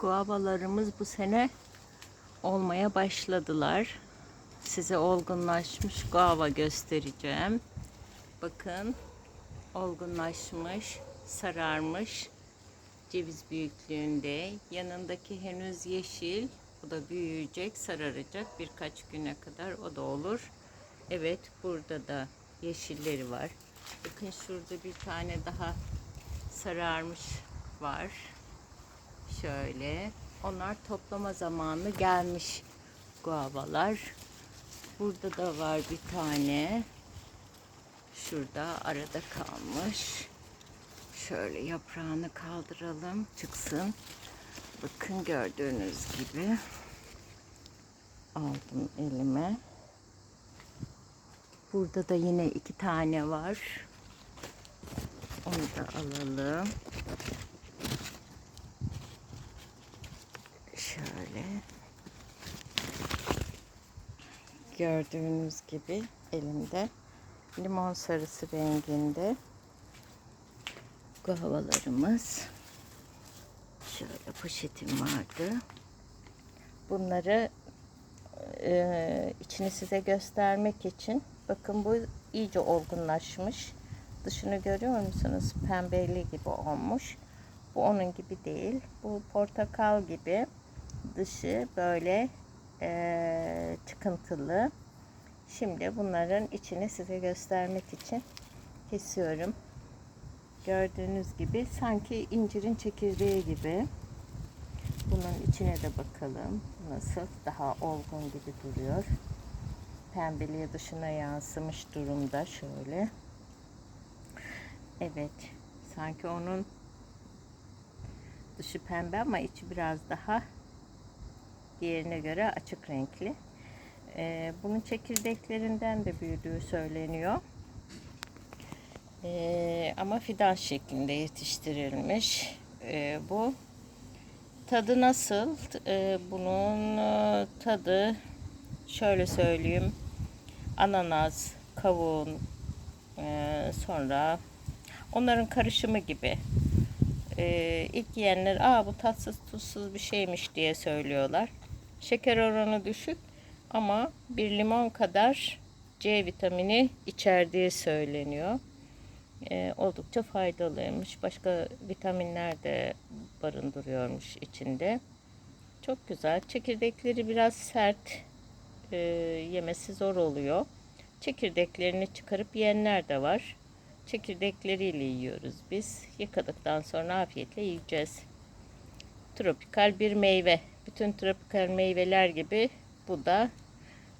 Guavalarımız bu sene olmaya başladılar. Size olgunlaşmış guava göstereceğim. Bakın olgunlaşmış, sararmış ceviz büyüklüğünde. Yanındaki henüz yeşil. Bu da büyüyecek, sararacak birkaç güne kadar o da olur. Evet, burada da yeşilleri var. Bakın şurada bir tane daha sararmış var. Şöyle. Onlar toplama zamanı gelmiş guavalar. Burada da var bir tane. Şurada arada kalmış. Şöyle yaprağını kaldıralım. Çıksın. Bakın gördüğünüz gibi. Aldım elime. Burada da yine iki tane var. Onu da alalım. Şöyle. Gördüğünüz gibi elimde limon sarısı renginde guavalarımız. Şöyle poşetim vardı. Bunları e, içini size göstermek için bakın bu iyice olgunlaşmış. Dışını görüyor musunuz? Pembeli gibi olmuş. Bu onun gibi değil. Bu portakal gibi. Dışı böyle e, çıkıntılı. Şimdi bunların içini size göstermek için kesiyorum. Gördüğünüz gibi sanki incirin çekirdeği gibi. Bunun içine de bakalım. Nasıl daha olgun gibi duruyor. Pembeliği dışına yansımış durumda şöyle. Evet. Sanki onun dışı pembe ama içi biraz daha diğerine göre açık renkli. Ee, bunun çekirdeklerinden de büyüdüğü söyleniyor. Ee, ama fidan şeklinde yetiştirilmiş. Ee, bu tadı nasıl? Ee, bunun e, tadı şöyle söyleyeyim. Ananas, kavun, e, sonra onların karışımı gibi. Ee, ilk yiyenler Aa, bu tatsız tuzsuz bir şeymiş diye söylüyorlar. Şeker oranı düşük ama bir limon kadar C vitamini içerdiği söyleniyor. Ee, oldukça faydalıymış. Başka vitaminler de barındırıyormuş içinde. Çok güzel. Çekirdekleri biraz sert. e, yemesi zor oluyor. Çekirdeklerini çıkarıp yiyenler de var. Çekirdekleriyle yiyoruz biz. Yıkadıktan sonra afiyetle yiyeceğiz. Tropikal bir meyve. Bütün tropikal meyveler gibi bu da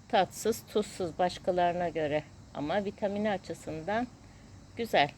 tatsız, tuzsuz başkalarına göre. Ama vitamini açısından güzel.